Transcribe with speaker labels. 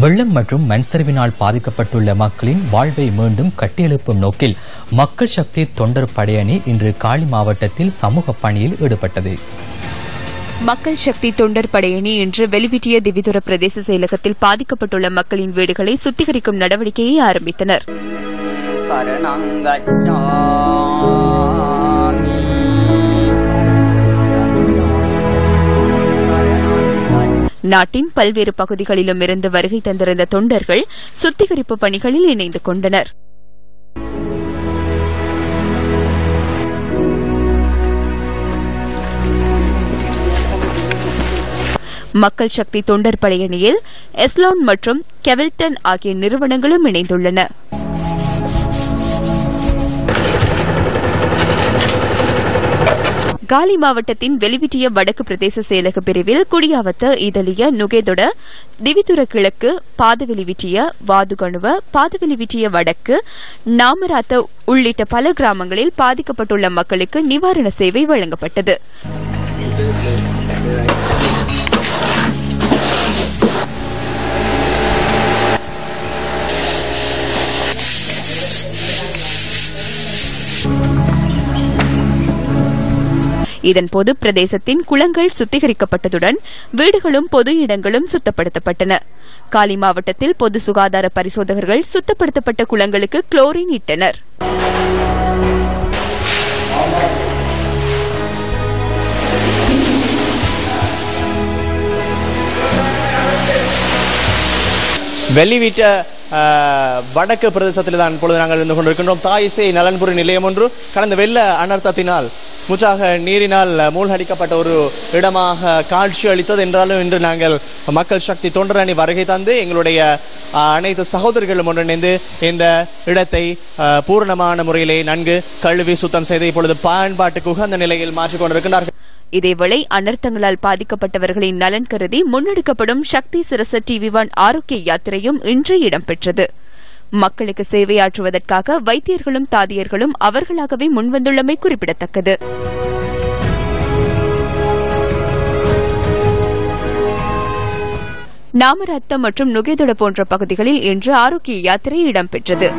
Speaker 1: வெள்ளம் மற்றும் மண்சரிவினால் பாதிக்கப்பட்டுள்ள மக்களின் வாழ்வை மீண்டும் கட்டியெழுப்பும் நோக்கில் மக்கள் சக்தி தொண்டர் படையணி இன்று காலி மாவட்டத்தில் சமூக பணியில் ஈடுபட்டது.
Speaker 2: மக்கள் சக்தி தொண்டர் படையணி இன்று வெளிவிட்டிய திவிதுர பிரதேச செயலகத்தில் பாதிக்கப்பட்டுள்ள மக்களின் வீடுகளை சுத்திகரிக்கும் நடவடிக்கையை ஆரம்பித்தனர். நாட்டின் பல்வேறு பகுதிகளிலும் இருந்து வருகை தந்திருந்த தொண்டர்கள் சுத்திகரிப்பு பணிகளில் இணைந்து கொண்டனர். மக்கள் சக்தி தொண்டர் படையணியில் எஸ்லான் மற்றும் கெவில்டன் ஆகிய நிறுவனங்களும் இணைந்துள்ளன. காலி மாவட்டத்தின் வெளிவிட்டிய வடக்கு பிரதேச செயலக பிரிவில் குடியாவத்த இதழிய நுகேதொட திவிதுர கிழக்கு பாதவெளிவிட்டிய வாதுகணுவ பாதவெளிவிட்டிய வடக்கு நாமராத்த உள்ளிட்ட பல கிராமங்களில் பாதிக்கப்பட்டுள்ள மக்களுக்கு நிவாரண சேவை வழங்கப்பட்டது. இதன்போது பிரதேசத்தின் குளங்கள் சுத்திகரிக்கப்பட்டதுடன் வீடுகளும் பொது இடங்களும் சுத்தப்படுத்தப்பட்டன. காலி மாவட்டத்தில் பொது சுகாதார பரிசோதகர்கள் சுத்தப்படுத்தப்பட்ட குளங்களுக்கு குளோரின் இட்டனர்.
Speaker 3: வெள்ளிவீட்ட வடக்கு பிரதேசத்தில் தான் இப்பொழுது நாங்கள் இருந்து கொண்டிருக்கின்றோம். தாயிசை நலன்புரி நிலையம் ஒன்று. கடந்த வெள்ள அனர்த்தத்தினால் முற்றாக நீரினால் மூழ்கடிக்கப்பட்ட ஒரு இடமாக காட்சி அளித்தது என்றாலும் இன்று நாங்கள் மக்கள் சக்தி தொண்டரணி வருகை தந்து எங்களுடைய அனைத்து சகோதரிகளும் ஒன்றிணைந்து இந்த இடத்தை அஹ், பூரணமான முறையிலே நன்கு கழுவி சுத்தம் செய்து இப்பொழுது பயன்பாட்டுக்கு உகந்த நிலையில் மாற்றிக்கொண்டிருக்கின்றார்கள்.
Speaker 2: இதேவேளை அனர்த்தங்களால் பாதிக்கப்பட்டவர்களின் நலன் கருதி முன்னெடுக்கப்படும் சக்தி சிரச டிவி ஒன் ஆரோக்கிய யாத்திரையும் இன்று இடம்பெற்றது. மக்களுக்கு சேவையாற்றுவதற்காக வைத்தியர்களும் தாதியர்களும் அவர்களாகவே முன்வந்துள்ளமை குறிப்பிடத்தக்கது. நாமரத்தம் மற்றும் நுகைதொட போன்ற பகுதிகளில் இன்று ஆரோக்கிய யாத்திரை இடம்பெற்றது.